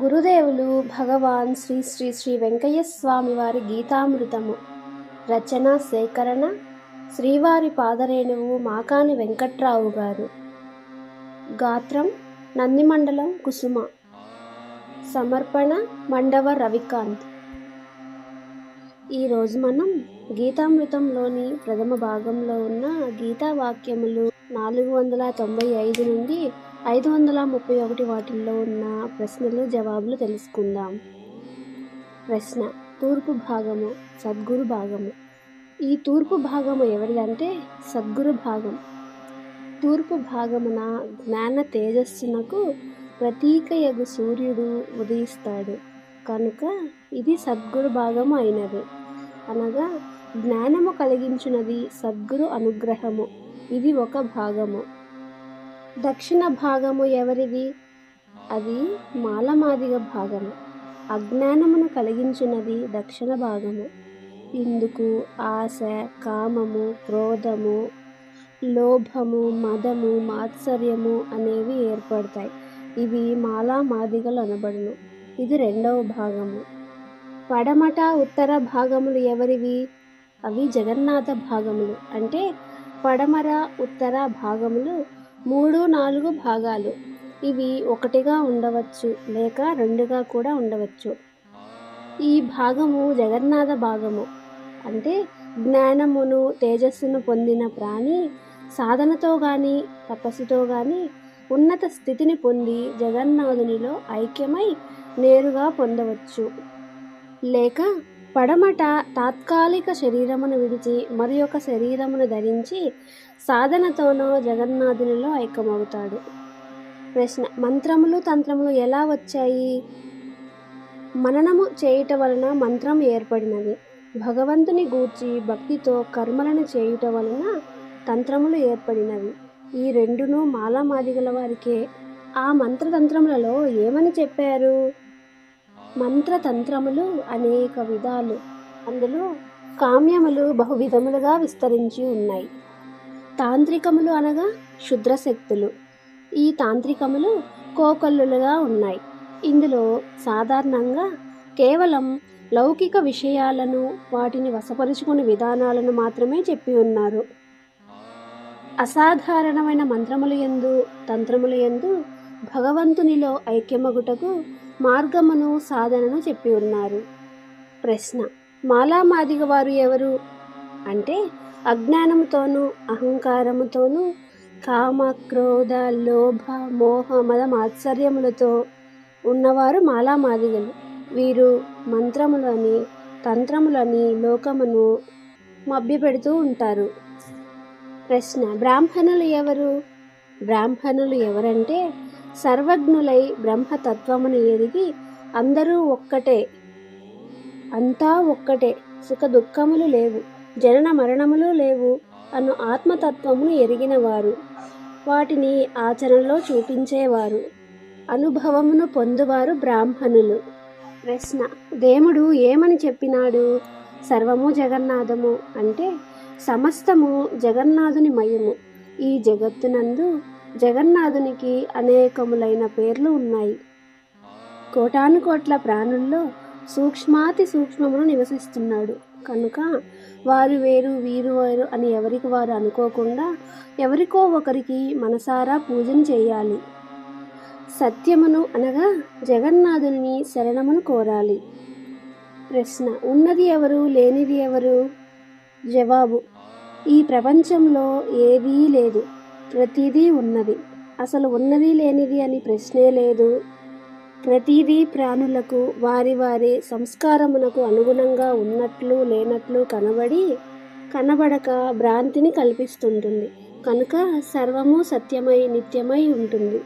గురుదేవులు భగవాన్ శ్రీ శ్రీ శ్రీ వెంకయ్య స్వామి వారి గీతామృతము. రచన సేకరణ శ్రీవారి పాదరేణువు మాకాని వెంకట్రావు గారు. గాత్రం నందిమండలం కుసుమ. సమర్పణ మండవ రవికాంత్. ఈరోజు మనం గీతామృతంలోని ప్రథమ భాగంలో ఉన్న గీతా వాక్యములు నాలుగు వందల తొంభై ఐదు నుండి ఐదు వందల ముప్పై ఒకటి వాటిల్లో ఉన్న ప్రశ్నలు జవాబులు తెలుసుకుందాం. ప్రశ్న తూర్పు భాగము సద్గురు భాగము. ఈ తూర్పు భాగము ఎవరిదంటే సద్గురు భాగం. తూర్పు భాగమున జ్ఞాన తేజస్సునకు ప్రతీకయగు సూర్యుడు ఉదయిస్తాడు. కనుక ఇది సద్గురు భాగము అయినది. అనగా జ్ఞానము కలిగించినది సద్గురు అనుగ్రహము. ఇది ఒక భాగము. దక్షిణ భాగము ఎవరిది? అది మాలమాదిగ భాగము. అజ్ఞానమును కలిగించినది దక్షిణ భాగము. ఇందుకు ఆశ కామము క్రోధము లోభము మదము మాత్సర్యము అనేవి ఏర్పడతాయి. ఇవి మాలా మాదిగలు అనబడును ఇది రెండవ భాగము. పడమట ఉత్తర భాగములు ఎవరివి? అవి జగన్నాథ భాగములు. అంటే పడమర ఉత్తర భాగములు మూడు నాలుగు భాగాలు. ఇవి ఒకటిగా ఉండవచ్చు లేక రెండుగా కూడా ఉండవచ్చు. ఈ భాగము జగన్నాథ భాగము. అంటే జ్ఞానమును తేజస్సును పొందిన ప్రాణి సాధనతో కానీ తపస్సుతో కానీ ఉన్నత స్థితిని పొంది జగన్నాథునిలో ఐక్యమై నేరుగా పొందవచ్చు. లేక పడమట తాత్కాలిక శరీరమును విడిచి మరి ఒక శరీరమును ధరించి సాధనతోనో జగన్నాథునిలో ఐక్యమవుతాడు. ప్రశ్న మంత్రములు తంత్రములు ఎలా వచ్చాయి? మననము చేయుట వలన మంత్రం ఏర్పడినది. భగవంతుని గూర్చి భక్తితో కర్మలను చేయుట వలన తంత్రములు ఏర్పడినవి. ఈ రెండును మాలామాదిగల వారికే. ఆ మంత్రతంత్రములలో ఏమని చెప్పారు? మంత్రతంత్రములు అనేక విధాలు. అందులో కామ్యములు బహువిధములుగా విస్తరించి ఉన్నాయి. తాంత్రికములు అనగా శుద్రశక్తులు ఈ తాంత్రికములు కోకల్లులుగా ఉన్నాయి. ఇందులో సాధారణంగా కేవలం లౌకిక విషయాలను వాటిని వశపరుచుకునే విధానాలను మాత్రమే చెప్పి ఉన్నారు. అసాధారణమైన మంత్రములు ఎందు తంత్రములు ఎందు భగవంతునిలో ఐక్యమగుటకు మార్గమును సాధనను చెప్పి ఉన్నారు. ప్రశ్న మాలామాదిగ వారు ఎవరు? అంటే అజ్ఞానముతోనూ అహంకారముతోనూ కామ క్రోధ లోభ మోహ మద మాత్సర్యములతో ఉన్నవారు మాలామాదిగలు. వీరు మంత్రములని తంత్రములని లోకమును మభ్యపెడుతూ ఉంటారు. ప్రశ్న బ్రాహ్మణులు ఎవరు? బ్రాహ్మణులు ఎవరంటే సర్వజ్ఞులై బ్రహ్మతత్వమును ఎదిగి అందరూ ఒక్కటే. అంతా ఒక్కటే. సుఖ దుఃఖములు లేవు. జనన మరణములు లేవు అను ఆత్మతత్వమును ఎరిగినవారు. వాటిని ఆచరణలో చూపించేవారు. అనుభవమును పొందువారు బ్రాహ్మణులు. ప్రశ్న దేవుడు ఏమని చెప్పినాడు? సర్వము జగన్నాథము అంటే సమస్తము జగన్నాథుని మయము ఈ జగత్తునందు జగన్నాథునికి అనేకములైన పేర్లు ఉన్నాయి. కోటాను కోట్ల ప్రాణుల్లో సూక్ష్మాతి సూక్ష్మమును నివసిస్తున్నాడు. కనుక వారు వేరు వీరు వేరు అని ఎవరికి వారు అనుకోకుండా ఎవరికో ఒకరికి మనసారా పూజను చేయాలి. సత్యమును అనగా జగన్నాథుని శరణమును కోరాలి. ప్రశ్న ఉన్నది ఎవరు లేనిది ఎవరు? జవాబు ఈ ప్రపంచంలో ఏదీ లేదు. ప్రతిదీ ఉన్నది. అసలు ఉన్నది లేనిది అని ప్రశ్నే లేదు. ప్రతిదీ ప్రాణులకు వారి వారి సంస్కారమునకు అనుగుణంగా ఉన్నట్లు లేనట్లు కనబడి కనబడక భ్రాంతిని కల్పిస్తుంటుంది. కనుక సర్వము సత్యమై నిత్యమై ఉంటుంది.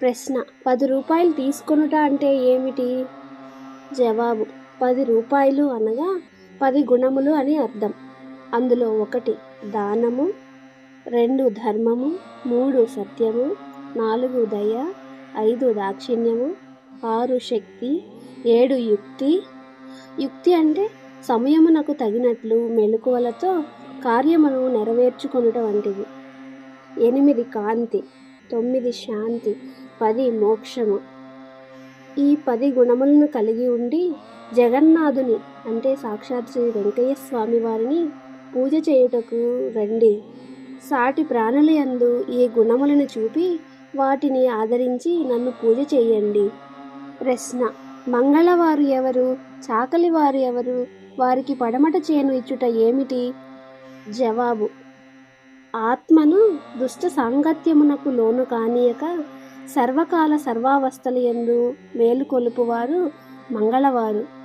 ప్రశ్న పది రూపాయలు తీసుకొనుట అంటే ఏమిటి? జవాబు పది రూపాయలు అనగా పది గుణములు అని అర్థం. అందులో ఒకటి దానము రెండు ధర్మము మూడు సత్యము నాలుగు దయ ఐదు దాక్షిణ్యము ఆరు శక్తి ఏడు యుక్తి. యుక్తి అంటే సమయమునకు తగినట్లు మెలకువలతో కార్యమును నెరవేర్చుకొనుట వంటిది. ఎనిమిది కాంతి తొమ్మిది శాంతి పది మోక్షము. ఈ పది గుణములను కలిగి ఉండి జగన్నాథుని అంటే సాక్షాత్ శ్రీ వెంకయ్య స్వామి వారిని పూజ చేయుటకు రండి. సాటి ప్రాణుల యందు ఈ గుణములను చూపి వాటిని ఆదరించి నన్ను పూజ చేయండి. ప్రశ్న మంగళవారు ఎవరు? చాకలి వారు ఎవరు? వారికి పడమట చేను ఇచ్చుట ఏమిటి? జవాబు ఆత్మను దుష్ట సాంగత్యమునకు లోను కానీయక సర్వకాల సర్వావస్థల యందు మేలుకొలుపువారు మంగళవారు.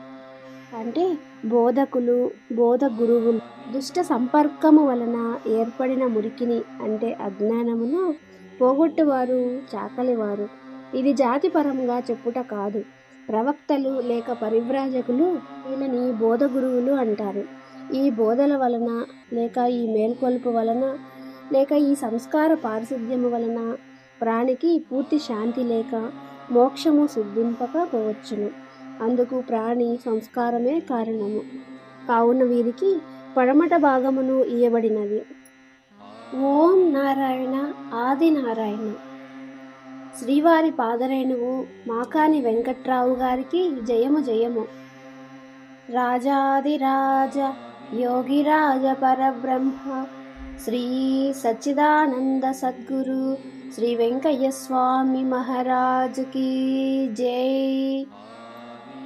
అంటే బోధకులు బోధ గురువులు దుష్ట సంపర్కము వలన ఏర్పడిన మురికిని అంటే అజ్ఞానమును పోగొట్టువారు చాకలివారు. ఇది జాతిపరంగా చెప్పుట కాదు. ప్రవక్తలు లేక పరివ్రాజకులు వీళ్ళని బోధ గురువులు అంటారు. ఈ బోధల వలన లేక ఈ మేల్కొల్పు వలన లేక ఈ సంస్కార పారిశుద్ధ్యము వలన ప్రాణికి పూర్తి శాంతి లేక మోక్షము సిద్ధింపకపోవచ్చును. అందుకు ప్రాణి సంస్కారమే కారణము. కావున వీరికి పడమట భాగమును ఇయ్యబడినది. ఓం నారాయణ ఆది నారాయణ. శ్రీవారి పాదరేణువు మాకాని వెంకట్రావు గారికి జయము జయము. రాజాదిరాజ యోగిరాజ పరబ్రహ్మ శ్రీ సచ్చిదానంద సద్గురు శ్రీ వెంకయ్య స్వామి మహారాజుకి జై.